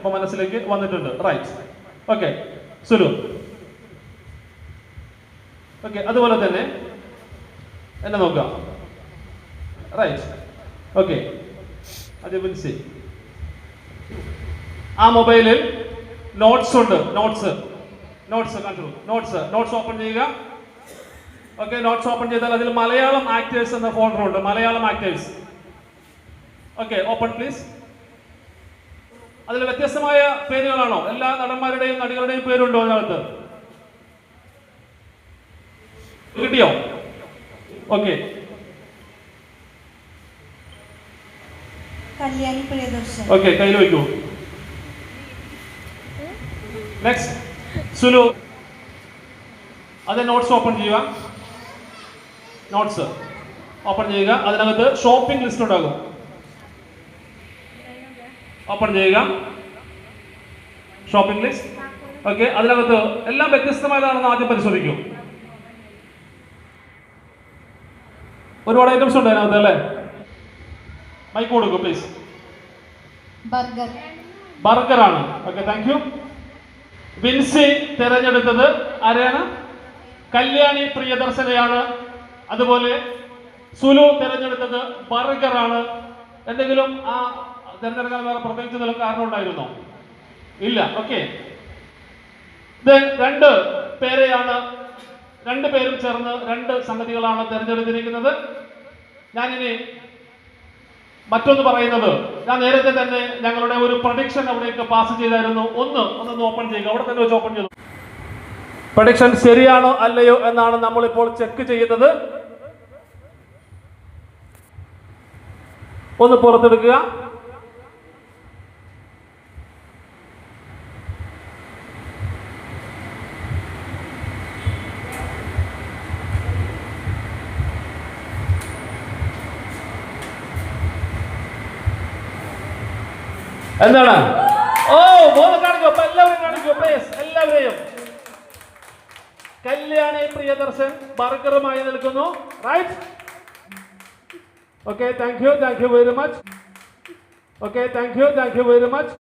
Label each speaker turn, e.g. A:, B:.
A: ഇപ്പൊ മനസ്സിലേക്ക് വന്നിട്ടുണ്ട്. Right okay Sulu. ഓക്കെ അതുപോലെ തന്നെ എന്നെ നോക്കാം. റൈറ്റ് ഓക്കെ അത് വിൻസി ആ മൊബൈലിൽ നോട്ട്സ് ഉണ്ട്. നോട്ട്സ് നോട്ട്സ് കണ്ടു നോട്ട്സ് നോട്ട്സ് ഓപ്പൺ ചെയ്യുക. ഓക്കെ നോട്ട്സ് ഓപ്പൺ ചെയ്താൽ അതിൽ മലയാളം ആക്ടേഴ്സ് എന്ന ഫോൾഡർ ഉണ്ട്. Malayalam actors okay open please അതിൽ വ്യത്യസ്തമായ പേരുകളാണോ? എല്ലാ നടന്മാരുടെയും നടികളുടെയും പേരുണ്ടോ അതിനകത്ത്? കിട്ടിയോ? ഓക്കെ. ഓക്കെ കയ്യിൽ വയ്ക്കൂ. നെക്സ്റ്റ് സുലു അത് നോട്ട്സ് ഓപ്പൺ ചെയ്യുക. നോട്ട്സ് ഓപ്പൺ ചെയ്യുക. അതിനകത്ത് ഷോപ്പിംഗ് ലിസ്റ്റ് ഉണ്ടാകും. ഓപ്പൺ ചെയ്യുക. ഷോപ്പിംഗ് ലിസ്റ്റ് ഓക്കെ അതിനകത്ത് എല്ലാം വ്യത്യസ്തമായതാണെന്ന് ആദ്യം പരിശോധിക്കൂ. ഒരുപാട് ഐറ്റംസ് ഉണ്ട് അതിനകത്ത് അല്ലേ? മൈക്ക് കൊടുക്കൂ പ്ലീസ്
B: ബർഗർ.
A: ബർഗറാണ്. ഓക്കെ താങ്ക് യു വിൻസി തിരഞ്ഞെടുത്തത് ആരെയാണ്? കല്യാണി പ്രിയദർശനയാണ്. അതുപോലെ സുലു തിരഞ്ഞെടുത്തത് ബർഗറാണ്. എന്തെങ്കിലും ആ തിരഞ്ഞെടുക്കാൻ വേറെ പ്രത്യേകിച്ച് എന്തെങ്കിലും കാരണം ഉണ്ടായിരുന്നോ? ഇല്ല. ഓക്കെ രണ്ട് പേരെയാണ് രണ്ട് പേരും ചേർന്ന് രണ്ട് സംഗതികളാണ് തിരഞ്ഞെടുത്തിരിക്കുന്നത്. ഞാനിനി മറ്റൊന്ന് പറയുന്നത്. ഞാൻ നേരത്തെ തന്നെ ഞങ്ങളുടെ ഒരു പ്രഡിക്ഷൻ അവിടേക്ക് പാസ് ചെയ്തായിരുന്നു. ഒന്ന് ഒന്നൊന്ന് ഓപ്പൺ ചെയ്യുക. അവിടെ തന്നെ വെച്ച് ഓപ്പൺ ചെയ്തു. പ്രഡിക്ഷൻ ശരിയാണോ അല്ലയോ എന്നാണ് നമ്മൾ ഇപ്പോൾ ചെക്ക് ചെയ്യുന്നത്. ഒന്ന് പുറത്തെടുക്കുക. എന്താണ്? ഓ മൂന്ന് കാണിക്കോ അപ്പൊ കാണിക്കോ പ്ലീസ് എല്ലാവരെയും. കല്യാണി പ്രിയദർശൻ ബർഗറുമായി നിൽക്കുന്നു. Right okay thank you thank you very much okay thank you thank you very much